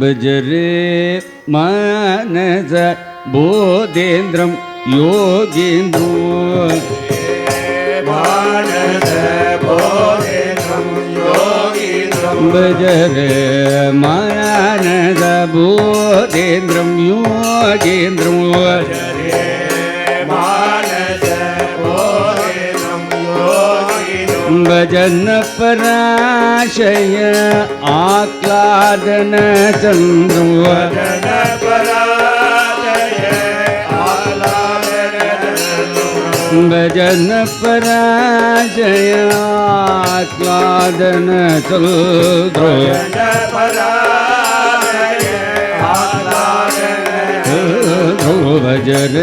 भजरे मानस बोधेन्द्रं योगेन्द्रो मानस बोधेन्द्रं योगीन्द्रं भजरे मानस बोधेन्द्रं योगेन्द्रो भजन पराशय आह्लादन जनपराजय भजन पराजय आह्लादन आलादन भजर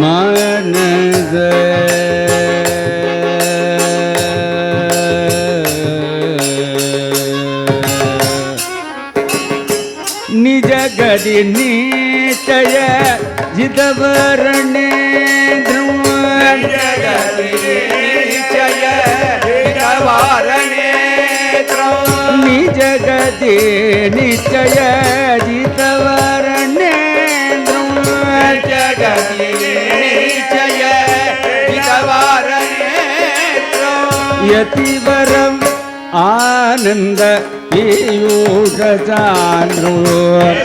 मानस ನಿಜ சதி நீச்சய ஜிதவரணே நீ ஜகதி நிச்சய ஜிதவரணே ஜகதி நிச்சய ஜிதவரணே யதிவரம் ஆனந்த પીવું ચાંદ્રું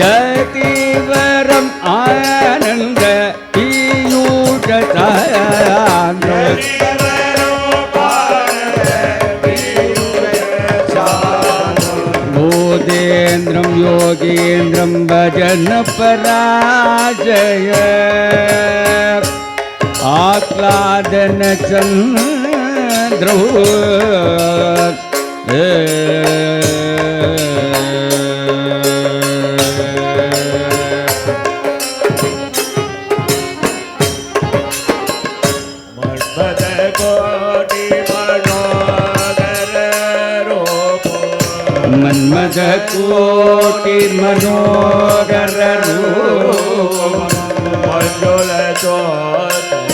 યતિવરમ આનંદ પીયું ચાંદ્ર योगेन्द्रं योगेन्द्रं भजन पराजय आह्लादन चंद्रो मन्मद कोटि मनोगर रूप। मंजुल चौथ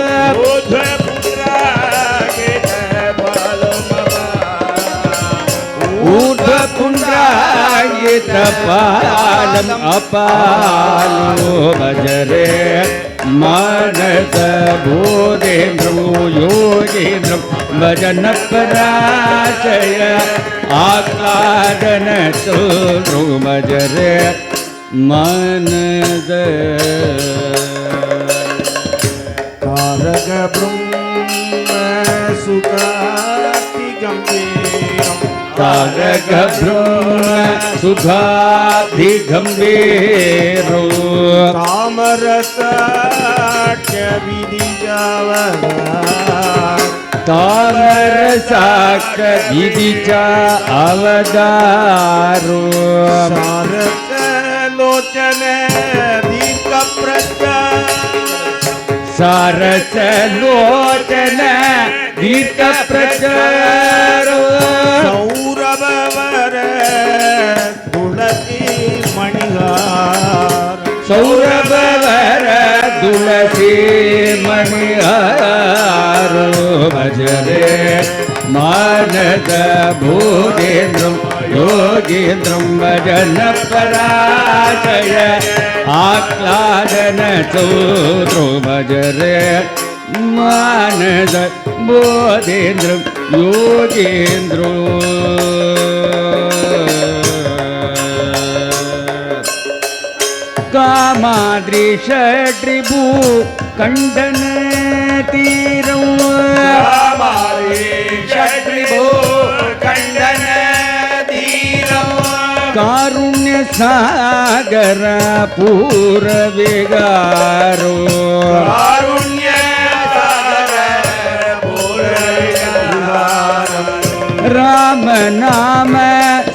पुण्ड्रायित पालम् अपालो भजरे मानस बोधेन्द्रो योगेन्द्रं भजन आह्लादन चोद्रो भजरे मानस। तारक ब्रह्म गम्भीरम् तारक ब्रह्म सुखाधिगम्भीरो तामरसाख्य विधिजावरा तामर साक विधिचा अवदारो सारस लोचन दीर्घ प्रज्ञा तुलसी मणिहारो भजरे मानद भूतेन्द्रं योगेन्द्रं भजन पराजय आह्लादन चोद्रो भजरे मानद बोधेन्द्रं योगेन्द्रो। காமாதிரிஷட்ரிபு கண்டன தீரம். கண்டன தீரம். காருண்ய சாகர பூர விகாரோ காருண்ய ராம நாம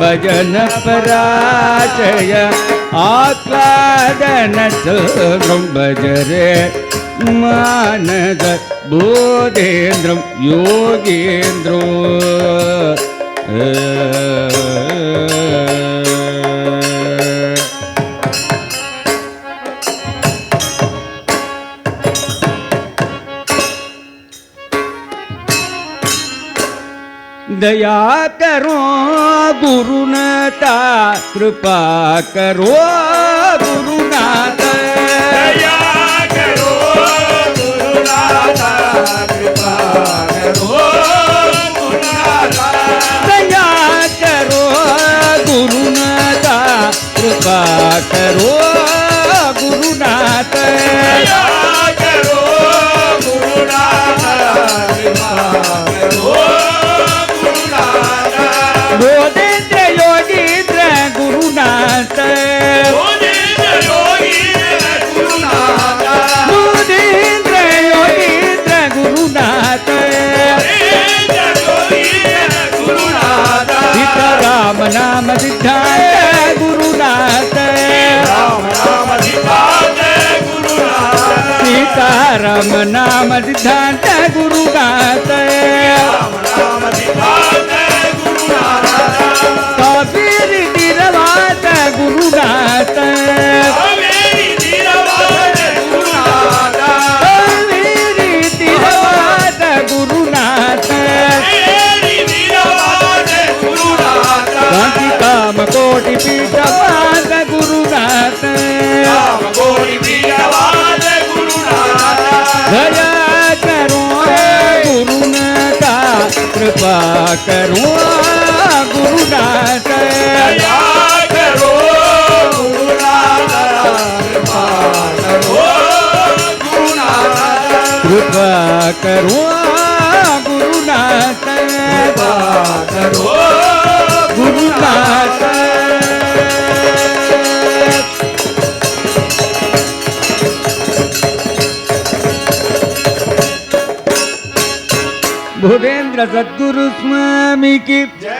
योगेन्द्रं भजन पराचय आह्लादनचन्द्रं भजरे मानस भूतेन्द्रं दया करो गुरुनाता कृपा करो गुरुनाथ दया करो गुरुनाथा कृपा करो दया करो गुरुनाथा कृपा करो गुरुनाथ दया सीताराम नाम सिद्धांत गुरु गात राम नाम सिद्धांत करो गुरुनाथ दया करो गुरुनाथा कृपा करो गुरुनाथा कृपा करो गुरुनाथ कृपा करो गुरुनाथ भूपेंद्र